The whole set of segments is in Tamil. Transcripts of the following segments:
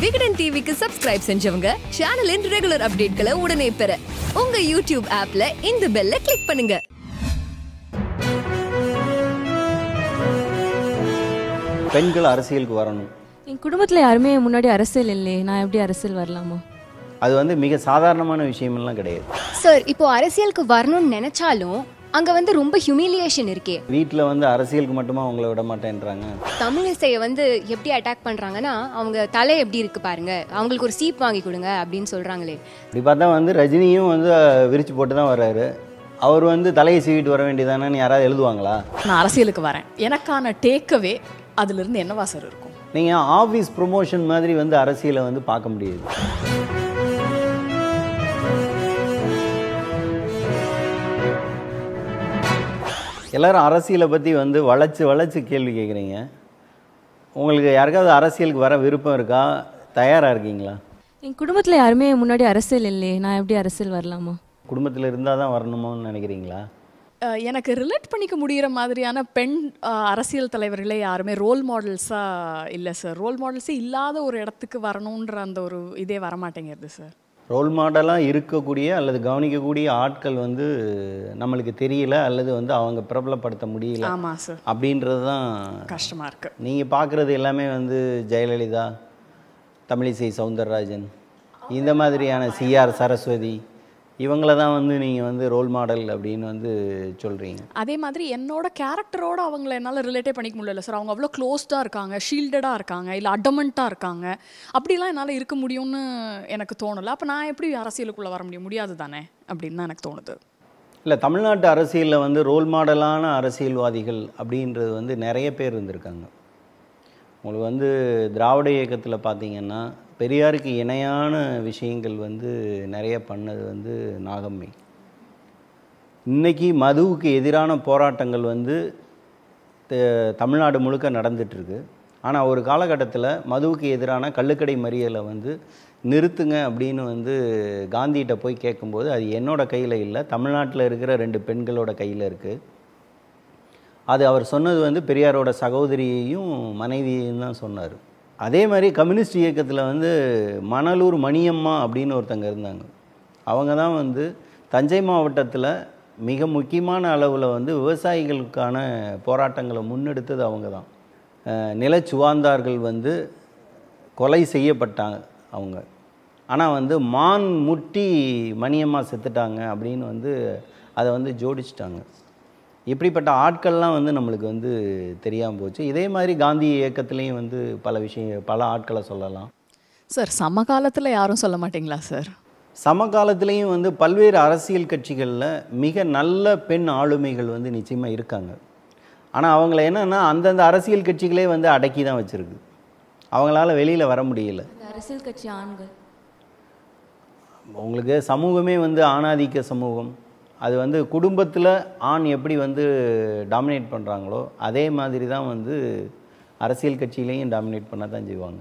விகடன் டிவிக்கு சப்ஸ்கிரைப் செஞ்சவங்க சேனலின் ரெகுலர் அப்டேட்களை உடனே பெற உங்க யூடியூப் ஆப்ல இந்த பெல்ல கிளிக் பண்ணுங்க. பெண்கள் அரசியலுக்கு வரணும். என் குடும்பத்தில் யாருமே முன்னாடி அரசியல் இல்லையே. நான் எப்படி அரசியல் வரலாமா? அது வந்து மிக சாதாரணமான விஷயமெல்லாம் கிடையாது. சார் இப்போ அரசியலுக்கு வரணும்னு நினைச்சாலும் அங்க வந்து ரொம்ப ஹியூமிலியேஷன் இருக்கே. வீட்டில் வந்து அரசியலுக்கு மட்டுமா அவங்கள விட மாட்டேன்றாங்க? தமிழிசையை வந்து எப்படி அட்டாக் பண்றாங்கன்னா அவங்க தலை எப்படி இருக்கு பாருங்க அவங்களுக்கு ஒரு சீப் வாங்கி கொடுங்க அப்படின்னு சொல்றாங்களே. இப்படி பார்த்தா வந்து ரஜினியும் வந்து விரிச்சு போட்டு தான் வர்றாரு. அவர் வந்து தலையை சீவிட்டு வர வேண்டியதானேன்னு யாராவது எழுதுவாங்களா? நான் அரசியலுக்கு வரேன். எனக்கான டேக்கவே அதிலிருந்து என்னவா சார் இருக்கும்? நீங்கள் ஆஃபீஸ் ப்ரொமோஷன் மாதிரி வந்து அரசியலை வந்து பார்க்க முடியாது. எல்லாரும் அரசியலை பற்றி வந்து வளைச்சு வளைச்சு கேள்வி கேட்குறீங்க உங்களுக்கு யாருக்காவது அரசியலுக்கு வர விருப்பம் இருக்கா? தயாராக இருக்கீங்களா? என் குடும்பத்தில் யாருமே முன்னாடி அரசியல் இல்லையே. நான் எப்படி அரசியல் வரலாமா? குடும்பத்தில் இருந்தால் தான் வரணுமோன்னு நினைக்கிறீங்களா? எனக்கு ரிலேட் பண்ணிக்க முடிகிற மாதிரியான பெண் அரசியல் தலைவர்களே யாருமே ரோல் மாடல்ஸாக இல்லை சார் ரோல் மாடல்ஸே இல்லாத ஒரு இடத்துக்கு வரணுன்ற அந்த ஒரு இதே வரமாட்டேங்கிறது சார் ரோல் மாடலாக இருக்கக்கூடிய அல்லது கவனிக்கக்கூடிய ஆட்கள் வந்து நம்மளுக்கு தெரியல அல்லது வந்து அவங்க பிரபலப்படுத்த முடியல ஆமாம் சார் அப்படின்றது தான் கஷ்டமாக இருக்கு. நீங்கள் பார்க்குறது எல்லாமே வந்து ஜெயலலிதா தமிழிசை சவுந்தரராஜன் இந்த மாதிரியான சிஆர் சரஸ்வதி இவங்கள தான் வந்து நீங்கள் வந்து ரோல் மாடல் அப்படின்னு வந்து சொல்கிறீங்க அதே மாதிரி என்னோட கேரக்டரோட அவங்கள என்னால் ரிலேட்டே பண்ணிக்க முடியல சார் அவங்க அவ்வளோ க்ளோஸ்டாக இருக்காங்க ஷீல்டடாக இருக்காங்க இல்லை அடமெண்ட்டாக இருக்காங்க. அப்படிலாம் என்னால் இருக்க முடியும்னு எனக்கு தோணலை. அப்போ நான் எப்படி அரசியலுக்குள்ளே வர முடியும்? முடியாது தானே? அப்படின்னு தான் எனக்கு தோணுது. இல்லை தமிழ்நாட்டு அரசியலில் வந்து ரோல் மாடலான அரசியல்வாதிகள் அப்படின்றது வந்து நிறைய பேர் இருந்திருக்காங்க. உங்களுக்கு வந்து திராவிட இயக்கத்தில் பார்த்தீங்கன்னா பெரியாருக்கு இணையான விஷயங்கள் வந்து நிறைய பண்ணது வந்து நாகம்மை. இன்னைக்கு மதுவுக்கு எதிரான போராட்டங்கள் வந்து தமிழ்நாடு முழுக்க நடந்துட்டுருக்கு. ஆனால் ஒரு காலகட்டத்தில் மதுவுக்கு எதிரான கள்ளுக்கடை மறியலை வந்து நிறுத்துங்க அப்படின்னு வந்து காந்திகிட்ட போய் கேட்கும்போது அது என்னோடய கையில் இல்லை தமிழ்நாட்டில் இருக்கிற ரெண்டு பெண்களோட கையில் இருக்குது அது அவர் சொன்னது வந்து பெரியாரோட சகோதரியையும் மனைவியையும் தான் சொன்னார். அதே மாதிரி கம்யூனிஸ்ட் இயக்கத்தில் வந்து மணலூர் மணியம்மா அப்படின்னு ஒருத்தங்க இருந்தாங்க. அவங்க தான் வந்து தஞ்சை மாவட்டத்தில் மிக முக்கியமான அளவில் வந்து விவசாயிகளுக்கான போராட்டங்களை முன்னெடுத்தது அவங்க தான். நிலச்சுவாந்தார்கள் வந்து கொலை செய்யப்பட்டாங்க அவங்க. ஆனால் வந்து மான் முட்டி மணியம்மா செத்துட்டாங்க அப்படின்னு வந்து அதை வந்து ஜோடிச்சிட்டாங்க. இப்படிப்பட்ட ஆட்கள்லாம் வந்து நம்மளுக்கு வந்து தெரியாமல் போச்சு. இதே மாதிரி காந்தி இயக்கத்துலேயும் வந்து பல விஷயம் பல ஆட்களை சொல்லலாம். சார் சமகாலத்தில் யாரும் சொல்ல மாட்டீங்களா சார்? சமகாலத்திலையும் வந்து பல்வேறு அரசியல் கட்சிகளில் மிக நல்ல பெண் ஆளுமைகள் வந்து நிச்சயமாக இருக்காங்க. ஆனால் அவங்கள என்னன்னா அந்தந்த அரசியல் கட்சிகளே வந்து அடக்கி தான் வச்சுருக்கு. அவங்களால வெளியில் வர முடியல. அரசியல் கட்சி ஆண்கள். உங்களுக்கு சமூகமே வந்து ஆணாதிக்க சமூகம். அது வந்து குடும்பத்தில் ஆண் எப்படி வந்து டாமினேட் பண்ணுறாங்களோ அதே மாதிரி தான் வந்து அரசியல் கட்சியிலையும் டாமினேட் பண்ண தான் செய்வாங்க.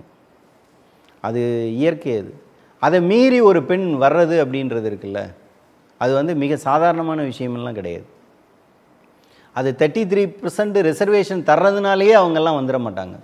அது இயற்கை அது. அதை மீறி ஒரு பெண் வர்றது அப்படின்றது இருக்குல்ல அது வந்து மிக சாதாரணமான விஷயமெல்லாம் கிடையாது. அது தேர்ட்டி த்ரீ பர்சன்ட் ரிசர்வேஷன் தர்றதுனாலேயே அவங்கெல்லாம் வந்துட மாட்டாங்க.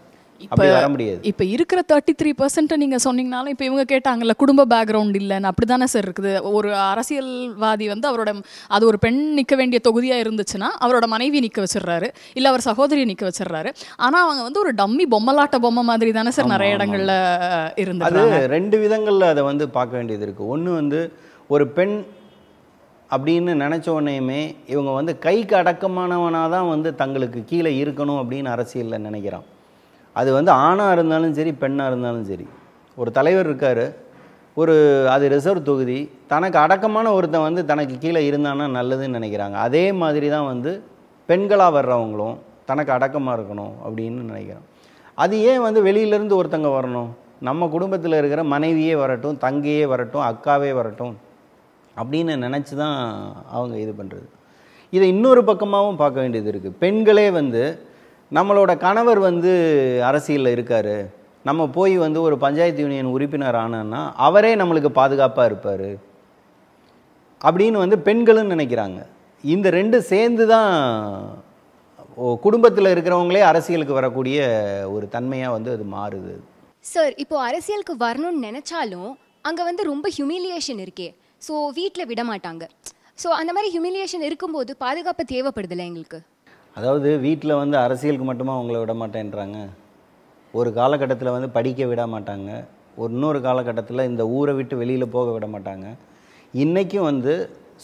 அப்படி வர முடியாது. இப்போ இருக்கிற தேர்ட்டி த்ரீ பர்சன்ட் நீங்கள் சொன்னீங்கனாலும் இப்போ இவங்க கேட்டாங்கல்ல குடும்ப பேக்ரவுண்ட் இல்லைன்னு அப்படி தானே சார் இருக்குது. ஒரு அரசியல்வாதி வந்து அவரோட அது ஒரு பெண் நிற்க வேண்டிய தொகுதியாக இருந்துச்சுன்னா அவரோட மனைவி நிற்க வச்சிடுறாரு. இல்லை அவர் சகோதரியை நிற்க வச்சிடுறாரு. ஆனால் அவங்க வந்து ஒரு டம்மி பொம்மலாட்ட பொம்மை மாதிரி தானே சார் நிறைய. இடங்கள்ல அது இருந்துறாங்க ரெண்டு விதங்களில் அதை வந்து பார்க்க வேண்டியது இருக்குது ஒன்று வந்து ஒரு பெண் அப்படின்னு நினச்ச உடனேயுமே இவங்க வந்து கைக்கு அடக்கமானவனாக தான் வந்து தங்களுக்கு கீழே இருக்கணும் அப்படின்னு அரசியலில் நினைக்கிறான். அது வந்து ஆணாக இருந்தாலும் சரி பெண்ணாக இருந்தாலும் சரி. ஒரு தலைவர் இருக்கார். ஒரு அது ரிசர்வ் தொகுதி. தனக்கு அடக்கமான ஒருத்தன் வந்து தனக்கு கீழே இருந்தான்னா நல்லதுன்னு நினைக்கிறாங்க. அதே மாதிரி தான் வந்து பெண்களாக வர்றவங்களும் தனக்கு அடக்கமாக இருக்கணும் அப்படின்னு நினைக்கிறான் அது ஏன் வந்து வெளியிலேருந்து ஒருத்தங்க வரணும்? நம்ம குடும்பத்தில் இருக்கிற மனைவியே வரட்டும் தங்கையே வரட்டும் அக்காவே வரட்டும் அப்படின்னு நினச்சி தான் அவங்க இது பண்ணுறது இதை இன்னொரு பக்கமாகவும் பார்க்க வேண்டியது இருக்குது பெண்களே வந்து நம்மளோட கணவர் வந்து அரசியலில் இருக்கார். நம்ம போய் வந்து ஒரு பஞ்சாயத்து யூனியன் உறுப்பினர் ஆனோன்னா அவரே நம்மளுக்கு பாதுகாப்பாக இருப்பார். அப்படின்னு வந்து பெண்களும் நினைக்கிறாங்க. இந்த ரெண்டு சேர்ந்து தான் குடும்பத்தில் இருக்கிறவங்களே அரசியலுக்கு வரக்கூடிய ஒரு தன்மையாக வந்து அது மாறுது. சார் இப்போ அரசியலுக்கு வரணும்னு நினைச்சாலும் அங்கே வந்து ரொம்ப ஹியூமிலியேஷன் இருக்கே. ஸோ வீட்டில் விட மாட்டாங்க ஸோ அந்த மாதிரி ஹியூமிலியேஷன் இருக்கும்போது பாதுகாப்பு தேவைப்படுதில்ல எங்களுக்கு? அதாவது வீட்டில் வந்து அரசியலுக்கு மட்டுமா அவங்கள விட மாட்டேன்றாங்க? ஒரு காலகட்டத்தில் வந்து படிக்க விட மாட்டாங்க. ஒரு இன்னொரு காலகட்டத்தில் இந்த ஊரை விட்டு வெளியில் போக விட மாட்டாங்க. இன்றைக்கும் வந்து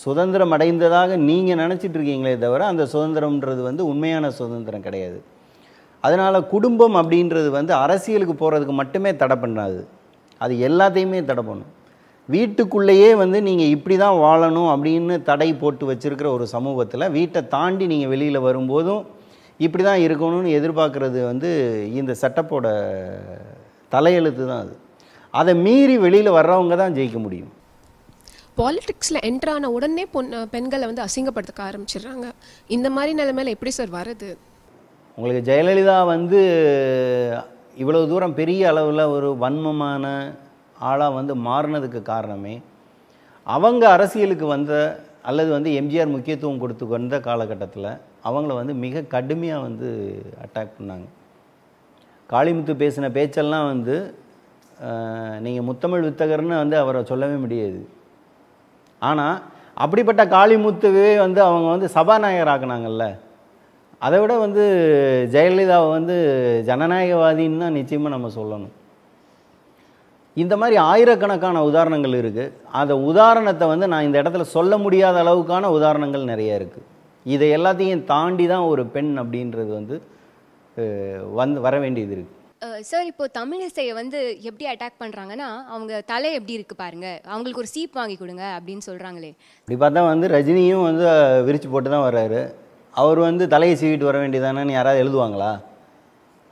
சுதந்திரம் அடைந்ததாக நீங்கள் நினச்சிட்டு இருக்கீங்களே தவிர அந்த சுதந்திரம்ன்றது வந்து உண்மையான சுதந்திரம் கிடையாது. அதனால் குடும்பம் அப்படின்றது வந்து அரசியலுக்கு போகிறதுக்கு மட்டுமே தடை பண்ணாது. அது எல்லாத்தையுமே தடை பண்ணும். வீட்டுக்குள்ளேயே வந்து நீங்கள் இப்படி தான் வாழணும் அப்படின்னு தடை போட்டு வச்சிருக்கிற ஒரு சமூகத்தில் வீட்டை தாண்டி நீங்கள் வெளியில் வரும்போதும் இப்படி தான் இருக்கணும்னு எதிர்பார்க்குறது வந்து இந்த செட்டப்போட தலையெழுத்து தான் அது. அதை மீறி வெளியில் வர்றவங்க தான் ஜெயிக்க முடியும். பாலிடிக்ஸில் என்டர் ஆன உடனே பொன் பெண்களை வந்து அசிங்கப்படுத்த ஆரம்பிச்சிடுறாங்க. இந்த மாதிரி நிலைமையில எப்படி சார் வருது உங்களுக்கு ஜெயலலிதா வந்து இவ்வளவு தூரம் பெரிய அளவில் ஒரு வன்மமான ஆளாக வந்து மாறினதுக்கு காரணமே அவங்க அரசியலுக்கு வந்த அல்லது வந்து எம்ஜிஆர் முக்கியத்துவம் கொடுத்து வந்த காலகட்டத்தில் அவங்கள வந்து மிக கடுமையாக வந்து அட்டாக் பண்ணாங்க. காளிமுத்து பேசின பேச்செல்லாம் வந்து நீங்கள் முத்தமிழ் வித்தகர்னு வந்து அவரை சொல்லவே முடியாது. ஆனால் அப்படிப்பட்ட காளிமுத்துவே வந்து அவங்க வந்து சபாநாயகர் ஆக்குனாங்கல்ல அதை விட வந்து ஜெயலலிதாவை வந்து ஜனநாயகவாதின்னு தான் நிச்சயமாக நம்ம சொல்லணும். இந்த மாதிரி ஆயிரக்கணக்கான உதாரணங்கள் இருக்குது அந்த உதாரணத்தை வந்து நான் இந்த இடத்துல சொல்ல முடியாத அளவுக்கான உதாரணங்கள் நிறைய இருக்குது இதை எல்லாத்தையும் தாண்டி தான் ஒரு பெண் அப்படின்றது வந்து வந்து வர வேண்டியது இருக்குது சார் இப்போ தமிழ் இசையை வந்து எப்படி அட்டாக் பண்றாங்கன்னா அவங்க தலை எப்படி இருக்கு பாருங்க. அவங்களுக்கு ஒரு சீப் வாங்கி கொடுங்க அப்படின்னு சொல்றாங்களே. இப்படி பார்த்தா வந்து ரஜினியும் வந்து விரிச்சு போட்டு தான் வர்றாரு. அவர் வந்து தலையை சீவிட்டு வர வேண்டியதானேன்னு யாராவது எழுதுவாங்களா?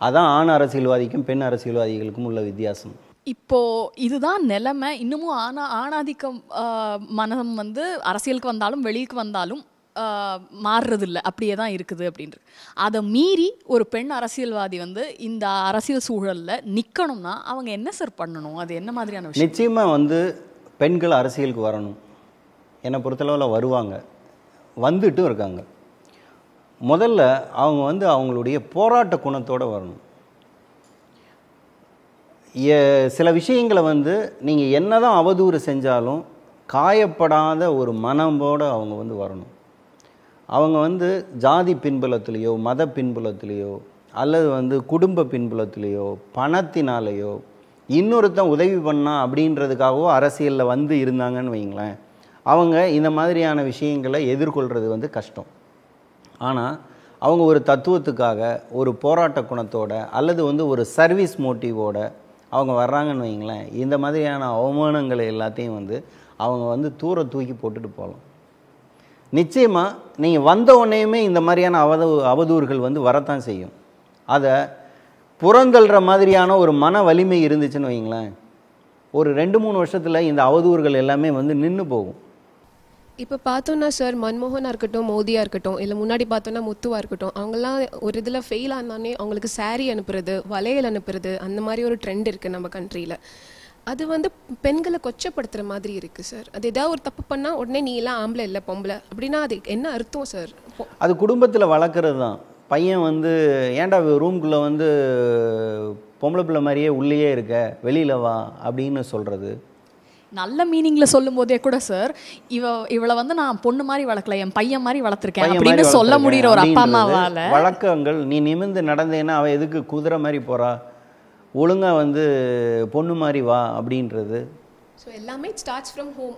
அதான் ஆண் அரசியல்வாதிக்கும் பெண் அரசியல்வாதிகளுக்கும் உள்ள வித்தியாசம். இப்போ இதுதான் நிலைமை. இன்னமும் ஆனா ஆணாதிக்கம் மனம் வந்து அரசியலுக்கு வந்தாலும் வெளியுக்கு வந்தாலும் ஆஹ், மாறுறதில்ல. அப்படியே தான் இருக்குது அப்படின்றது. அதை மீறி ஒரு பெண் அரசியல்வாதி வந்து இந்த அரசியல் சூழலில் நிற்கணும்னா அவங்க என்ன சார் பண்ணணும்? அது என்ன மாதிரியான விஷயம்? நிச்சயமாக வந்து பெண்கள் அரசியலுக்கு வரணும். என்னை பொறுத்தளவில் வருவாங்க. வந்துட்டும் இருக்காங்க. முதல்ல அவங்க வந்து அவங்களுடைய போராட்ட குணத்தோடு வரணும். சில விஷயங்களை வந்து நீங்கள் என்னதான் அவதூறு செஞ்சாலும் காயப்படாத ஒரு மனமோடு அவங்க வந்து வரணும். அவங்க வந்து ஜாதி பின்புலத்திலேயோ மத பின்புலத்திலேயோ அல்லது வந்து குடும்ப பின்புலத்திலேயோ பணத்தினாலேயோ இன்னொருத்தன் உதவி பண்ணா அப்படின்றதுக்காகவோ அரசியலில் வந்து இருந்தாங்கன்னு வைங்களேன் அவங்க இந்த மாதிரியான விஷயங்களை எதிர்கொள்கிறது வந்து கஷ்டம். ஆனால் அவங்க ஒரு தத்துவத்துக்காக ஒரு போராட்ட குணத்தோட அல்லது வந்து ஒரு சர்வீஸ் மோட்டிவோட அவங்க வர்றாங்கன்னு வைங்களேன் இந்த மாதிரியான அவமானங்களை எல்லாத்தையும் வந்து அவங்க வந்து தூர தூக்கி போட்டுட்டு போகலாம். நிச்சயமாக நீங்கள் வந்த உடனேயுமே இந்த மாதிரியான அவத அவதூறுகள் வந்து வரத்தான் செய்யும். அதை புறந்தள்ளுற மாதிரியான ஒரு மன வலிமை இருந்துச்சுன்னு வைங்களேன் ஒரு ரெண்டு மூணு வருஷத்தில் இந்த அவதூறுகள் எல்லாமே வந்து நின்று போகும். இப்போ பார்த்தோன்னா சார் மன்மோகனாக இருக்கட்டும் மோதியாக இருக்கட்டும் இல்லை முன்னாடி பார்த்தோன்னா முத்துவாக இருக்கட்டும் அவங்கெல்லாம் ஒரு இதில் ஃபெயில் ஆனானே அவங்களுக்கு saree அனுப்புறது வளையல் அனுப்புறது அந்த மாதிரி ஒரு ட்ரெண்ட் இருக்குது நம்ம கண்ட்ரியில் அது வந்து பெண்களை கொச்சப்படுத்துகிற மாதிரி இருக்குது சார் அது ஏதாவது ஒரு தப்பு பண்ணால் உடனே நீ எல்லாம் ஆம்பளை இல்லை பொம்பளை அப்படின்னா அது என்ன அர்த்தம் சார் அது குடும்பத்தில் வளர்க்குறது தான். பையன் வந்து ஏன்டா ரூம்குள்ளே வந்து பொம்பளை பிள்ளை மாதிரியே உள்ளேயே இருக்க வெளியில் வா அப்படின்னு சொல்கிறது நல்ல மீனிங்ல சொல்லும் போதே கூட சார் இவ இவளை வந்து நான் பொண்ணு மாதிரி வளர்க்கல என் பையன் மாதிரி வளர்த்துருக்கேன் அப்படின்னு சொல்ல முடியிற ஒரு அப்பா அம்மாவால வழக்கங்கள். நீ நிமிர்ந்து நடந்தேன்னா அவள் எதுக்கு குதிரை மாதிரி போறா? ஒழுங்கா வந்து பொண்ணு மாதிரி வா அப்படின்றது. ஸோ எல்லாமே ஸ்டார்ட்ஸ் ஃப்ரம் ஹோம்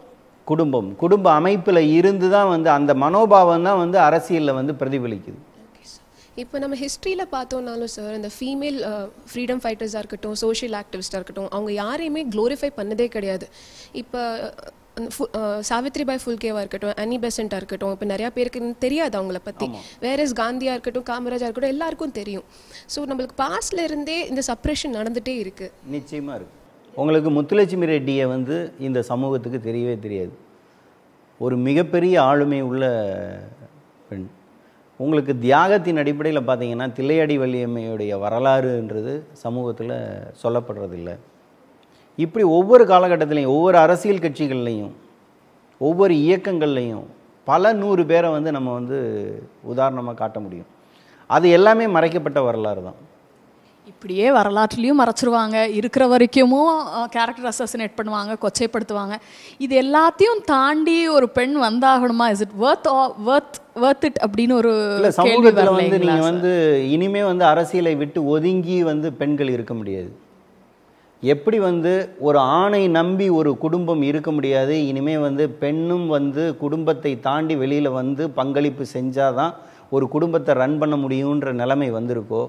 குடும்பம். குடும்ப அமைப்பில் இருந்து தான் வந்து அந்த மனோபாவம் தான் வந்து அரசியலில் வந்து பிரதிபலிக்குது. இப்போ நம்ம ஹிஸ்ட்ரியில் பார்த்தோம்னாலும் சார் இந்த ஃபீமேல் ஃப்ரீடம் ஃபைட்டர்ஸாக இருக்கட்டும் சோஷியல் ஆக்டிவிஸ்டாக இருக்கட்டும் அவங்க யாரையுமே க்ளோரிஃபை பண்ணதே கிடையாது. இப்போ அந்த ஃபு- அஹ், சாவித்ரிபாய் ஃபுல்கேவா இருக்கட்டும் அனி பெசண்ட்டாக இருக்கட்டும் இப்போ நிறையா பேருக்கு தெரியாது அவங்கள பற்றி வேற இஸ் காந்தியா இருக்கட்டும் காமராஜா இருக்கட்டும் எல்லாருக்கும் தெரியும். ஸோ நம்மளுக்கு பாஸ்ட்ல இருந்தே இந்த சப்ரெஷன் நடந்துகிட்டே இருக்குது நிச்சயமாக இருக்கு. உங்களுக்கு முத்துலட்சுமி ரெட்டியை வந்து இந்த சமூகத்துக்கு தெரியவே தெரியாது. ஒரு மிகப்பெரிய ஆளுமை உள்ள பெண். உங்களுக்கு தியாகத்தின் அடிப்படையில் பார்த்தீங்கன்னா தில்லையடி வள்ளியம்மையுடைய வரலாறுன்றது சமூகத்தில் சொல்லப்படுறதில்லை. இப்படி ஒவ்வொரு காலகட்டத்திலையும் ஒவ்வொரு அரசியல் கட்சிகள்லையும் ஒவ்வொரு இயக்கங்கள்லையும் பல நூறு பேரை வந்து நம்ம வந்து உதாரணமாக காட்ட முடியும். அது எல்லாமே மறைக்கப்பட்ட வரலாறு தான். இப்படியே வரலாற்றுலேயும் மறைச்சிருவாங்க. இருக்கிற வரைக்குமும் கேரக்டர் அசசினேட் பண்ணுவாங்க கொச்சைப்படுத்துவாங்க. இது எல்லாத்தையும் தாண்டி ஒரு பெண் வந்தாகணுமா? Is it worth worth worth it அப்படின்னு ஒரு சமூகத்தில் வந்து நீங்கள்? வந்து இனிமே வந்து அரசியலை விட்டு ஒதுங்கி வந்து பெண்கள் இருக்க முடியாது. எப்படி வந்து ஒரு ஆணை நம்பி ஒரு குடும்பம் இருக்க முடியாது? இனிமே வந்து பெண்ணும் வந்து குடும்பத்தை தாண்டி வெளியில் வந்து பங்களிப்பு செஞ்சாதான் ஒரு குடும்பத்தை ரன் பண்ண முடியுன்ற நிலைமை வந்திருக்கோ?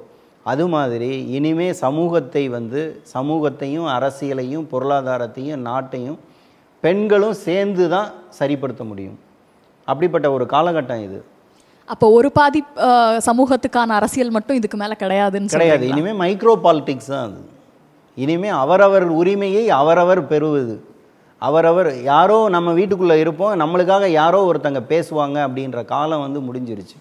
அது மாதிரி இனிமே சமூகத்தை வந்து சமூகத்தையும் அரசியலையும் பொருளாதாரத்தையும் நாட்டையும் பெண்களும் சேர்ந்து தான் சரிப்படுத்த முடியும். அப்படிப்பட்ட ஒரு காலகட்டம் இது. அப்போ ஒரு பாதி சமூகத்துக்கான அரசியல் மட்டும் இதுக்கு மேல கிடையாதுன்னு கிடையாது. சொல்றீங்களா? இனிமே மைக்ரோ பாலிடிக்ஸ் தான் அது. இனிமே அவரவர் உரிமையை அவரவர் பெறுவது. அவரவர் யாரோ நம்ம வீட்டுக்குள்ளே இருப்போம். நம்மளுக்காக யாரோ ஒருத்தங்க பேசுவாங்க அப்படின்ற காலம் வந்து முடிஞ்சிருச்சு.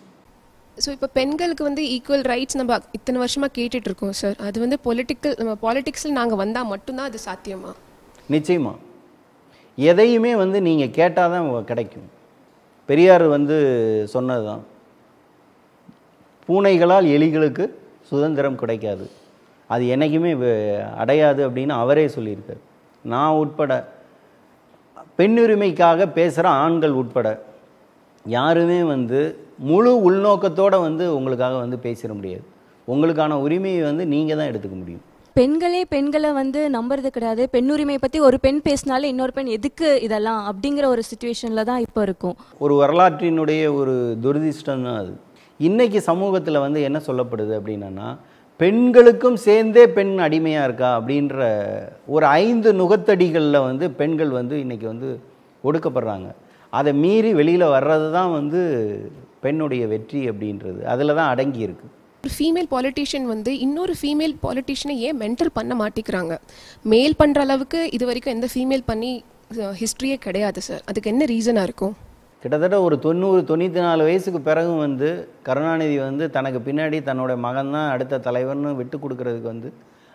ஸோ இப்போ பெண்களுக்கு வந்து ஈக்குவல் ரைட்ஸ் நம்ம இத்தனை வருஷமாக கேட்டுட்டு இருக்கோம் சார் அது வந்து பொலிட்டிக்கல் நம்ம பாலிட்டிக்ஸில் நாங்கள் வந்தால் மட்டும்தான் அது சாத்தியமா? நிச்சயமா. எதையுமே வந்து நீங்கள் கேட்டால் தான் கிடைக்கும். பெரியார் வந்து சொன்னது தான் பூனைகளால் எலிகளுக்கு சுதந்திரம் கிடைக்காது. அது என்றைக்குமே அடையாது அப்படின்னு அவரே சொல்லியிருக்கார். நான் உட்பட பெண்ணுரிமைக்காக பேசுகிற ஆண்கள் உட்பட யாருமே வந்து முழு உள்நோக்கத்தோடு வந்து உங்களுக்காக வந்து பேசிட முடியாது. உங்களுக்கான உரிமையை வந்து நீங்கள் தான் எடுத்துக்க முடியும். பெண்களே பெண்களை வந்து நம்புறது கிடையாது. பெண்ணுரிமையை பத்தி ஒரு பெண் பேசினாலே இன்னொரு பெண் எதுக்கு இதெல்லாம் அப்படிங்கிற ஒரு சுச்சுவேஷன்ல தான் இப்போ இருக்கும். ஒரு வரலாற்றினுடைய ஒரு துரதிர்ஷ்டம் தான் அது. இன்னைக்கு சமூகத்தில் வந்து என்ன சொல்லப்படுது அப்படின்னா பெண்களுக்கும் சேர்ந்தே பெண் அடிமையாக இருக்கா அப்படின்ற ஒரு ஐந்து நுகத்தடிகளில் வந்து பெண்கள் வந்து இன்னைக்கு வந்து ஒடுக்கப்படுறாங்க. அதை மீறி வெளியில் வர்றது தான் வந்து பெண்ணுடைய வெற்றி அப்படின்றது அதில் தான் அடங்கி இருக்கு. ஒரு ஃபீமேல் பாலிட்டிஷியன் வந்து இன்னொரு ஃபீமேல் பாலிட்டிஷியனை ஏன் மென்டல் பண்ண மாட்டேங்கிறாங்க மேல் பண்ணுற அளவுக்கு இது வரைக்கும் எந்த ஃபீமேல் பண்ணி ஹிஸ்ட்ரியே கிடையாது சார் அதுக்கு என்ன ரீசனாக இருக்கும்? கிட்டத்தட்ட ஒரு தொண்ணூறு தொண்ணூற்றி நாலு வயசுக்கு பிறகும் வந்து கருணாநிதி வந்து தனக்கு பின்னாடி தன்னோட மகன் தான் அடுத்த தலைவர்னு விட்டு கொடுக்கறதுக்கு வந்து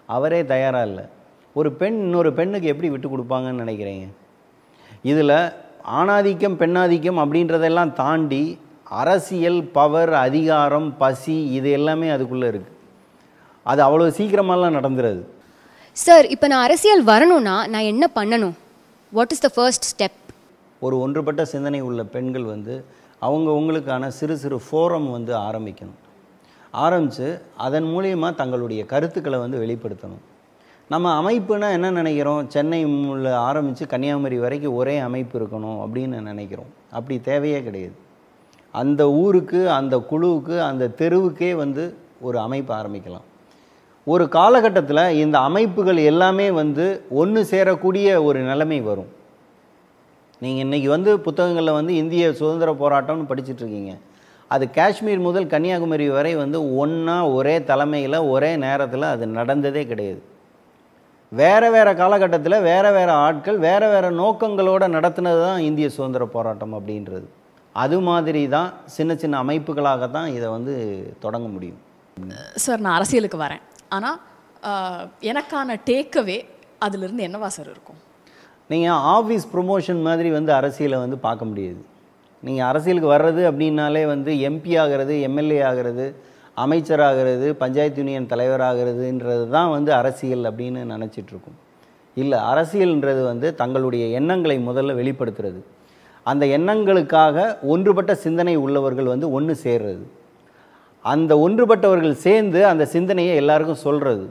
அவரே தயாராக இல்லை. ஒரு பெண் இன்னொரு பெண்ணுக்கு எப்படி விட்டு கொடுப்பாங்கன்னு நினைக்கிறீங்க? இதில் ஆணாதிக்கம் பெண்ணாதிக்கம் அப்படின்றதெல்லாம் தாண்டி அரசியல் பவர் அதிகாரம் பசி இது எல்லாமே அதுக்குள்ளே இருக்குது அது அவ்வளோ சீக்கிரமாலாம் நடந்துராது. சார் இப்போ நான் அரசியல் வரணும்னா நான் என்ன பண்ணணும்? What is the first step ஒரு ஒன்றுபட்ட சிந்தனை உள்ள பெண்கள் வந்து அவங்க உங்களுக்கான சிறு சிறு ஃபோரம் வந்து ஆரம்பிக்கணும். ஆரம்பித்து அதன் மூலியமா தங்களுடைய கருத்துக்களை வந்து வெளிப்படுத்தணும். நம்ம அமைப்புனா என்ன நினைக்கிறோம்? சென்னை உள்ள ஆரம்பித்து கன்னியாகுமரி வரைக்கும் ஒரே அமைப்பு இருக்கணும் அப்படின்னு நினைக்கிறோம். அப்படி தேவையே கிடையாது. அந்த ஊருக்கு அந்த குழுவுக்கு அந்த தெருவுக்கே வந்து ஒரு அமைப்பு ஆரம்பிக்கலாம். ஒரு காலகட்டத்தில் இந்த அமைப்புகள் எல்லாமே வந்து ஒன்று சேரக்கூடிய ஒரு நிலைமை வரும். நீங்கள் இன்றைக்கி வந்து புத்தகங்களில் வந்து இந்திய சுதந்திர போராட்டம்னு படிச்சுட்ருக்கீங்க. அது காஷ்மீர் முதல் கன்னியாகுமரி வரை வந்து ஒன்றா ஒரே தலைமையில் ஒரே நேரத்தில் அது நடந்ததே கிடையாது. வேறு வேறு காலகட்டத்தில் வேறு வேறு ஆட்கள் வேறு வேறு நோக்கங்களோடு நடத்தினது தான் இந்திய சுதந்திர போராட்டம் அப்படின்றது. அது மாதிரி தான் சின்ன சின்ன அமைப்புகளாக தான் இதை வந்து தொடங்க முடியும். சார் நான் அரசியலுக்கு வரேன். ஆனால் எனக்கான டேக்கவே அதிலிருந்து என்னவா சார் இருக்கும்? நீங்கள் ஆஃபீஸ் ப்ரொமோஷன் மாதிரி வந்து அரசியலை வந்து பார்க்க முடியாது. நீங்கள் அரசியலுக்கு வர்றது அப்படின்னாலே வந்து எம்பி ஆகிறது எம்எல்ஏ ஆகிறது அமைச்சராகிறது பஞ்சாயத்து யூனியன் தலைவராகிறதுன்றது தான் வந்து அரசியல் அப்படின்னு நினச்சிட்டு இருக்கோம். இல்லை அரசியல்ன்றது வந்து தங்களுடைய எண்ணங்களை முதல்ல வெளிப்படுத்துறது. அந்த எண்ணங்களுக்காக ஒன்றுபட்ட சிந்தனை உள்ளவர்கள் வந்து ஒன்று சேர்றது. அந்த ஒன்றுபட்டவர்கள் சேர்ந்து அந்த சிந்தனையை எல்லாருக்கும் சொல்கிறது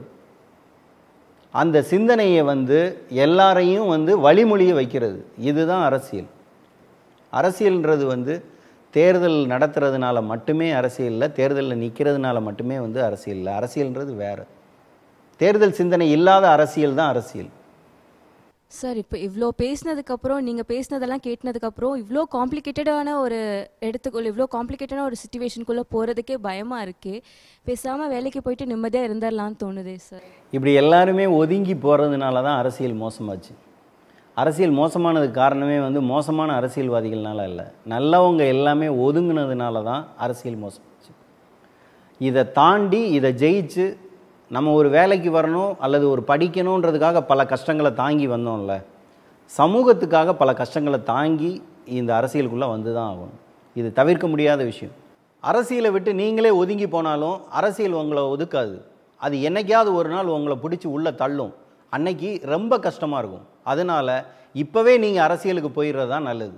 அந்த சிந்தனையை வந்து எல்லாரையும் வந்து வழிமொழிய வைக்கிறது. இதுதான் அரசியல். அரசியல்ன்றது வந்து தேர்தல் நடத்துறதுனால மட்டுமே அரசியலில் தேர்தலில் நிற்கிறதுனால மட்டுமே வந்து அரசியல் இல்லை அரசியல்ன்றது வேறு. தேர்தல் சிந்தனை இல்லாத அரசியல் தான் அரசியல். சார் இப்போ இவ்வளோ பேசினதுக்கப்புறம் நீங்கள் பேசினதெல்லாம் கேட்டினதுக்கப்புறம் இவ்வளோ காம்ப்ளிகேட்டடான ஒரு இடத்துக்குள்ள இவ்வளோ காம்ப்ளிகேட்டடான ஒரு சுச்சுவேஷனுக்குள்ளே போகிறதுக்கே பயமாக இருக்குது பேசாமல் வேலைக்கு போயிட்டு நிம்மதியாக இருந்துடலாம்னு தோணுதே சார். இப்படி எல்லாருமே ஒதுங்கி போகிறதுனால தான் அரசியல் மோசமாச்சு. அரசியல் மோசமானதுக்கு காரணமே வந்து மோசமான அரசியல்வாதிகள்னால இல்லை நல்லவங்க எல்லாமே ஒதுங்கினதுனால தான் அரசியல் மோசமாச்சு. இதை தாண்டி இதை ஜெயிச்சு நம்ம ஒரு வேலைக்கு வரணும் அல்லது ஒரு படிக்கணுன்றதுக்காக பல கஷ்டங்களை தாங்கி வந்தோம்ல. சமூகத்துக்காக பல கஷ்டங்களை தாங்கி இந்த அரசியலுக்குள்ளே வந்து தான் ஆகணும். இது தவிர்க்க முடியாத விஷயம். அரசியலை விட்டு நீங்களே ஒதுங்கி போனாலும் அரசியல் உங்களை ஒதுக்காது. அது என்னைக்காவது ஒரு நாள் உங்களை பிடிச்சி உள்ளே தள்ளும். அன்னைக்கு ரொம்ப கஷ்டமாக இருக்கும். அதனால் இப்போவே நீங்கள் அரசியலுக்கு போயிடுறது தான் நல்லது.